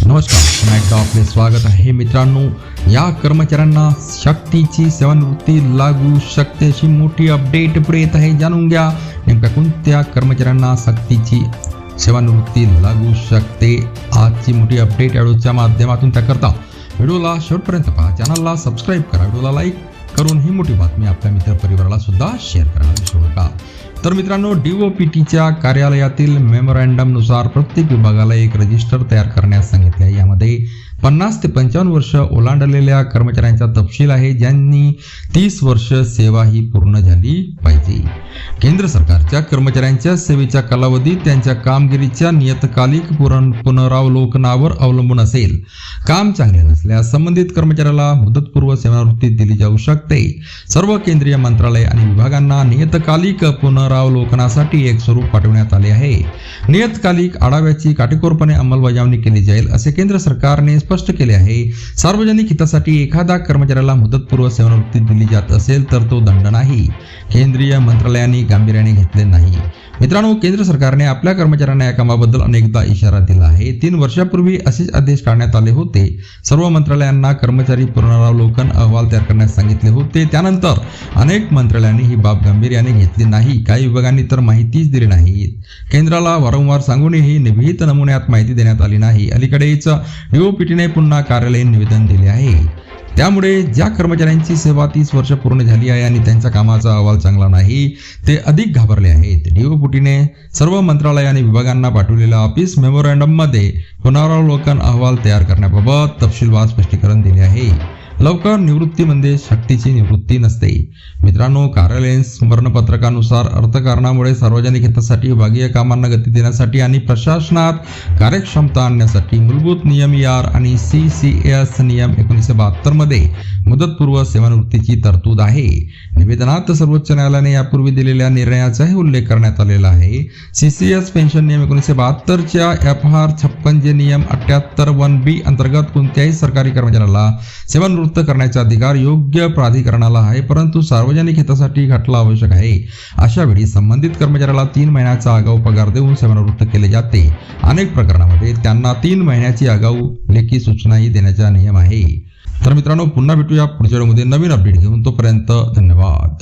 नमस्कार पुन्हा आपले स्वागत आहे. मित्रांनो या कर्मचाऱ्यांना शक्तीची सेवानिवृत्ती लागू शकते अशी मोठी अपडेट पुढे येत आहे जाणून घ्या. नेमक्या कोणत्या कर्मचाऱ्यांना सक्तीची सेवानिवृत्ती लागू शकते? आजची मोठी अपडेट व्हिडिओच्या माध्यमातून त्याकरता व्हिडिओला शेवटपर्यंत पहा. चॅनलला सबस्क्राईब करा. व्हिडिओला लाईक करून ही मोठी बातमी आपल्या मित्र परिवाराला सुद्धा शेअर करायला विसरू तर मित्रांनो डीओपीटीच्या कार्यालयातील मेमोरँडमनुसार प्रत्येक विभागाला एक रजिस्टर तयार करण्यास सांगितले आहे. यामध्ये पन्नास ते पंचावन्न वर्ष ओलांडलेल्या कर्मचाऱ्यांचा तपशील आहे ज्यांनी तीस वर्ष सेवा ही पूर्ण झाली पाहिजे. केंद्र सरकारच्या कर्मचाऱ्यांच्या सेवेचा कालावधी त्यांच्या कामगिरीच्या नियतकालिक पुरण पुनरावलोकनावर अवलंबून असेल. काम चांगले नसल्यास संबंधित कर्मचाऱ्याला मुदतपूर्व सेवानिवृत्ती दिली जाऊ शकते. सर्व केंद्रीय मंत्रालय आणि विभागांना नियतकालिक पुनरावलोकनासाठी एक स्वरूप पाठवण्यात आले आहे. नियतकालिक आढाव्याची काटेकोरपणे अंमलबजावणी केली जाईल असे केंद्र सरकारने स्पष्ट केले आहे. सार्वजनिक हितासाठी एखादा कर्मचाऱ्याला मुदतपूर्व सेवानिवृत्ती दिली जात असेल तर तो दंड नाही. केंद्रीय मंत्रालयाने गांभीर्याने घेतले नाही. मित्रांनो केंद्र सरकारने आपल्या कर्मचाऱ्यांना या कामाबद्दल अनेकदा इशारा दिला आहे. तीन वर्षापूर्वी असेच आदेश काढण्यात आले होते. सर्व मंत्रालयांना कर्मचारी पुनरावलोकन अहवाल तयार करण्यास सांगितले होते. त्यानंतर अनेक मंत्रालयांनी ही बाब गांभीर्याने घेतली नाही. काही विभागांनी तर माहितीच दिली नाही. केंद्राला वारंवार सांगूनही निविहित नमुन्यात माहिती देण्यात आली नाही. अलीकडेच डीओपीटीने पुन्हा कार्यालयीन निवेदन दिले आहे. त्यामुळे ज्या कर्मचाऱ्यांची सेवा तीस वर्ष पूर्ण झाली आहे आणि त्यांच्या कामाचा अहवाल चांगला नाही ते अधिक घाबरले आहेत. डीओपुटीने सर्व मंत्रालय आणि विभागांना पाठवलेल्या ऑफिस मेमोरँडममध्ये पुनरावलोकन अहवाल तयार करण्याबाबत तपशीलवार स्पष्टीकरण दिले आहे. लवकर निवृत्ती म्हणजे शक्तीची निवृत्ती नसते. मित्रांनो कार्यालयीन स्मरणपत्रकानुसार अर्थकारणामुळे सार्वजनिक हितासाठी विभागीय कामांना गती देण्यासाठी आणि प्रशासनात कार्यक्षमता आणण्यासाठी मूलभूत नियम यार आणि सी सी एस नियम एकोणीसशे बहात्तरमध्ये मुदतपूर्व सेवानिवृत्तीची तरतूद आहे. निवेदनात सर्वोच्च न्यायालयाने यापूर्वी दिलेल्या निर्णयाचाही उल्लेख करण्यात आलेला आहे. सी सी एस पेन्शन नियम एकोणीसशे बहात्तरच्या एफ आर छप्पन जे नियम अठ्याहत्तर वन बी अंतर्गत कोणत्याही सरकारी कर्मचाऱ्याला सेवानिवृत्त करण्याचा अधिकार योग्य प्राधिकरणाला आहे परंतु सार्वजनिक हितासाठी घटला आवश्यक आहे. अशा वेळी संबंधित कर्मचाऱ्याला तीन महिन्याचा आगाऊ पगार देऊन सेवानिवृत्त केले जाते. अनेक प्रकरणामध्ये त्यांना तीन महिन्याची आगाऊ लेखी सूचनाही देण्याचा नियम आहे. तर मित्रांनो पुन्हा भेटूया पुढच्या व्हिडिओमध्ये नवीन अपडेट घेऊन. तोपर्यंत धन्यवाद.